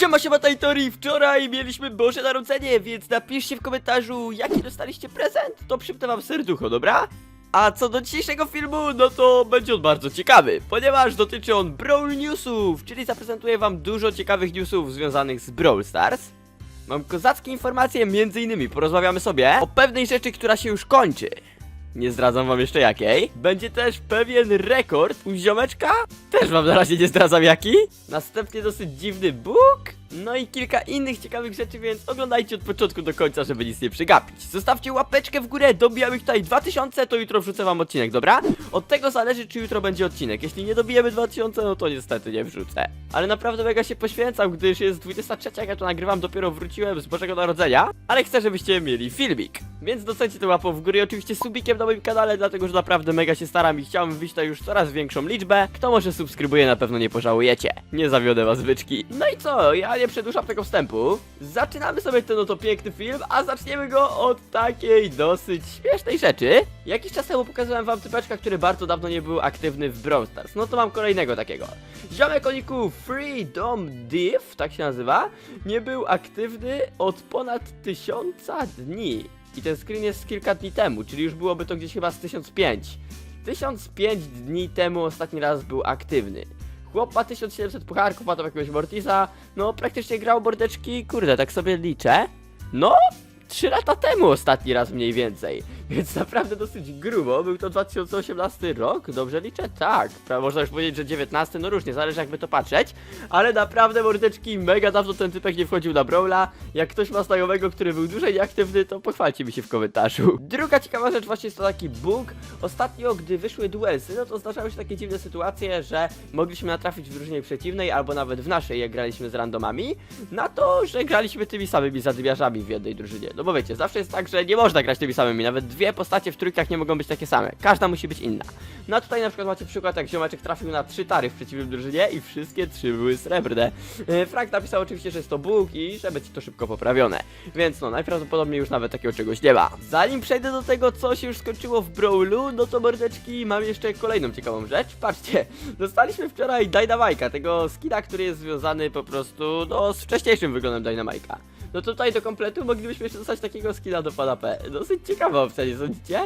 Siema, siema, Tajtori! Wczoraj mieliśmy Boże Narodzenie, więc napiszcie w komentarzu, jaki dostaliście prezent, to przypnę wam serducho, dobra? A co do dzisiejszego filmu, no to będzie on bardzo ciekawy, ponieważ dotyczy on Brawl Newsów, czyli zaprezentuję wam dużo ciekawych newsów związanych z Brawl Stars. Mam kozackie informacje, między innymi porozmawiamy sobie o pewnej rzeczy, która się już kończy. Nie zdradzam wam jeszcze jakiej. Będzie też pewien rekord u ziomeczka. Też wam na razie nie zdradzam jaki. Następnie dosyć dziwny bóg. No i kilka innych ciekawych rzeczy, więc oglądajcie od początku do końca, żeby nic nie przegapić. Zostawcie łapeczkę w górę, dobijamy tutaj 2000, to jutro wrzucę wam odcinek, dobra? Od tego zależy, czy jutro będzie odcinek. Jeśli nie dobijemy 2000, no to niestety nie wrzucę. Ale naprawdę mega się poświęcam, gdyż jest 23, jak ja to nagrywam, dopiero wróciłem z Bożego Narodzenia, ale chcę, żebyście mieli filmik. Więc docencie to łapą w górę i oczywiście subikiem na moim kanale, dlatego że naprawdę mega się staram i chciałbym wbić tutaj już coraz większą liczbę. Kto może subskrybuje, na pewno nie pożałujecie. Nie zawiodę was byczki. No i co, ja nie przedłużam tego wstępu. Zaczynamy sobie ten oto piękny film, a zaczniemy go od takiej dosyć śmiesznej rzeczy. Jakiś czas temu pokazałem wam typeczka, który bardzo dawno nie był aktywny w Brawl Stars. No to mam kolejnego takiego. Ziomek o niku Freedom Div, tak się nazywa, nie był aktywny od ponad tysiąca dni. I ten screen jest z kilka dni temu, czyli już byłoby to gdzieś chyba z 1005. 1005 dni temu ostatni raz był aktywny. Chłop ma 1700 pucharków, ma tam jakiegoś Mortisa, no praktycznie grał mordeczki, kurde, tak sobie liczę. No, 3 lata temu ostatni raz mniej więcej, więc naprawdę dosyć grubo, był to 2018 rok, dobrze liczę? Tak, można już powiedzieć, że 19, no różnie, zależy jakby to patrzeć, ale naprawdę mordeczki, mega dawno ten typek nie wchodził na Brawla, jak ktoś ma znajomego, który był dłużej nieaktywny, to pochwalcie mi się w komentarzu. Druga ciekawa rzecz właśnie jest to taki bóg, ostatnio gdy wyszły duelsy, no to zdarzały się takie dziwne sytuacje, że mogliśmy natrafić w drużynie przeciwnej, albo nawet w naszej, jak graliśmy z randomami, na to, że graliśmy tymi samymi zadymiarzami w jednej drużynie. No bo wiecie, zawsze jest tak, że nie można grać tymi samymi, nawet dwie postacie w trójkach nie mogą być takie same. Każda musi być inna. No a tutaj na przykład macie przykład, jak ziomeczek trafił na trzy tary w przeciwnym drużynie i wszystkie trzy były srebrne. E, Frank napisał oczywiście, że jest to bóg i że będzie to szybko poprawione. Więc no, najprawdopodobniej już nawet takiego czegoś nie ma. Zanim przejdę do tego, co się już skończyło w Brawlu, no to mordeczki, mam jeszcze kolejną ciekawą rzecz. Patrzcie, dostaliśmy wczoraj Dynamite'a, tego skina, który jest związany po prostu, no, z wcześniejszym wyglądem Dynamite'a. No tutaj do kompletu moglibyśmy jeszcze takiego skina do pana P. Dosyć ciekawa opcja, nie sądzicie?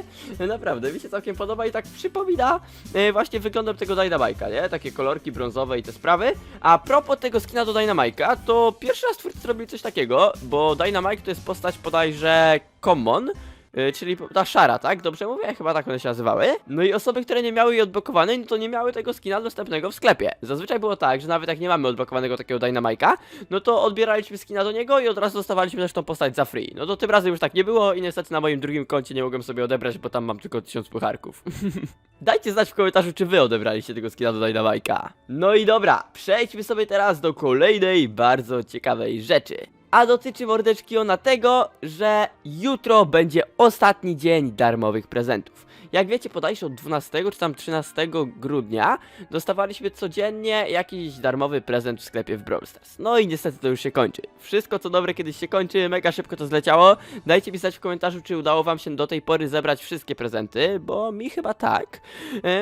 Naprawdę, mi się całkiem podoba i tak przypomina e, właśnie wyglądem tego Dynamite'a, nie? Takie kolorki brązowe i te sprawy. A propos tego skina do Dynamite'a, to pierwszy raz twórcy zrobili coś takiego, bo Dynamite to jest postać bodajże common, y, czyli ta szara, tak? Dobrze mówię? Chyba tak one się nazywały. No i osoby, które nie miały jej odblokowanej, no to nie miały tego skina dostępnego w sklepie. Zazwyczaj było tak, że nawet jak nie mamy odblokowanego takiego Dynamite'a, no to odbieraliśmy skina do niego i od razu dostawaliśmy też tą postać za free. No to tym razem już tak nie było i niestety na moim drugim koncie nie mogłem sobie odebrać, bo tam mam tylko 1000 pucharków. Dajcie znać w komentarzu, czy wy odebraliście tego skina do Dynamite'a. No i dobra, przejdźmy sobie teraz do kolejnej bardzo ciekawej rzeczy. A dotyczy mordeczki ona tego, że jutro będzie ostatni dzień darmowych prezentów. Jak wiecie, podajcie od 12 czy tam 13 grudnia dostawaliśmy codziennie jakiś darmowy prezent w sklepie w Brawl Stars. No i niestety to już się kończy. Wszystko co dobre kiedyś się kończy, mega szybko to zleciało. Dajcie mi znać w komentarzu, czy udało wam się do tej pory zebrać wszystkie prezenty, bo mi chyba tak.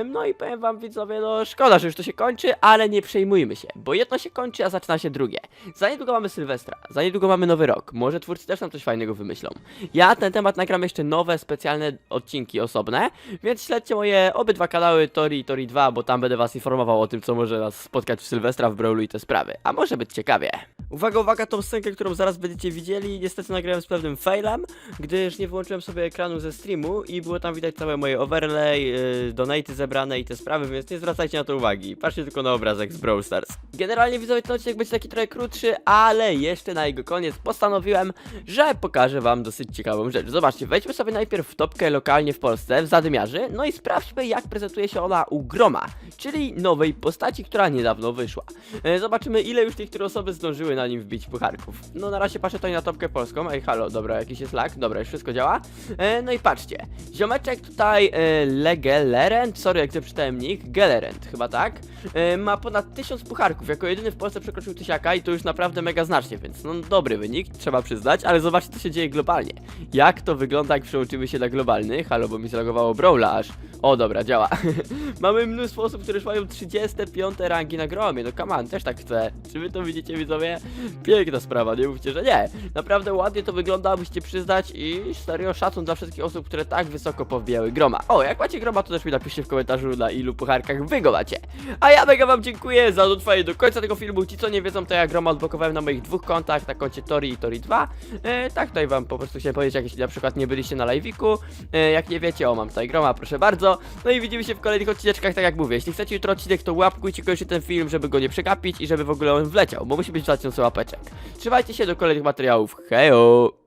No i powiem wam widzowie, no szkoda, że już to się kończy, ale nie przejmujmy się, bo jedno się kończy, a zaczyna się drugie. Za niedługo mamy Sylwestra, za niedługo mamy nowy rok, może twórcy też nam coś fajnego wymyślą. Ja ten temat nagram jeszcze nowe, specjalne odcinki osobne, więc śledźcie moje obydwa kanały Tori i Tori 2, bo tam będę was informował o tym, co może nas spotkać w Sylwestra w Brawlu i te sprawy. A może być ciekawie. Uwaga, uwaga, tą scenkę, którą zaraz będziecie widzieli, niestety nagrałem z pewnym failem, gdyż nie wyłączyłem sobie ekranu ze streamu i było tam widać całe moje overlay, yy, donaty zebrane i te sprawy, więc nie zwracajcie na to uwagi. Patrzcie tylko na obrazek z Brawl Stars. Generalnie widzowie, ten odcinek będzie taki trochę krótszy, ale jeszcze na jego koniec postanowiłem, że pokażę wam dosyć ciekawą rzecz. Zobaczcie, wejdźmy sobie najpierw w topkę lokalnie w Polsce, w Zadymiarzy, no i sprawdźmy jak prezentuje się ona u Groma, czyli nowej postaci, która niedawno wyszła. E, Zobaczymy ile już tych które osoby zdążyły na nim wbić pucharków. No na razie patrzę tutaj na topkę polską, ej halo, dobra, jakiś jest lag, dobra, już wszystko działa. E, no i patrzcie, ziomeczek tutaj e, Legelerent, sorry jak przeczytałem nick, Gelerent chyba tak, e, ma ponad 1000 pucharków, jako jedyny w Polsce przekroczył tysiaka i to już naprawdę mega znacznie, więc no dobry wynik, trzeba przyznać, ale zobaczcie co się dzieje globalnie. Jak to wygląda jak przełączymy się na globalny, halo, bo mi zalogowało O, Brawlash. O, dobra, działa. Mamy mnóstwo osób, które już mają 35 rangi na gromie. No on, też tak chcę. Czy wy to widzicie, widzowie? Piękna sprawa, nie mówcie, że nie. Naprawdę ładnie to wygląda, musicie przyznać i serio szacun dla wszystkich osób, które tak wysoko powbijały groma. O, jak macie groma, to też mi napiszcie w komentarzu, na ilu pucharkach wy go macie. A ja mega wam dziękuję za dotrwanie do końca tego filmu. Ci, co nie wiedzą, to ja groma odblokowałem na moich dwóch kontach, na koncie Tori i Tori 2. E, tak, tutaj wam po prostu chciałem powiedzieć, jak jeśli na przykład nie byliście na live'iku, e, jak nie wiecie, o, mam tutaj groma, proszę bardzo. No i widzimy się w kolejnych odcineczkach, tak jak mówię. Jeśli chcecie jutro odcinek, to łapkujcie koniecznie ten film, żeby go nie przegapić i żeby w ogóle on wleciał, bo musi być 2000 łapeczek. Trzymajcie się do kolejnych materiałów. Hejo!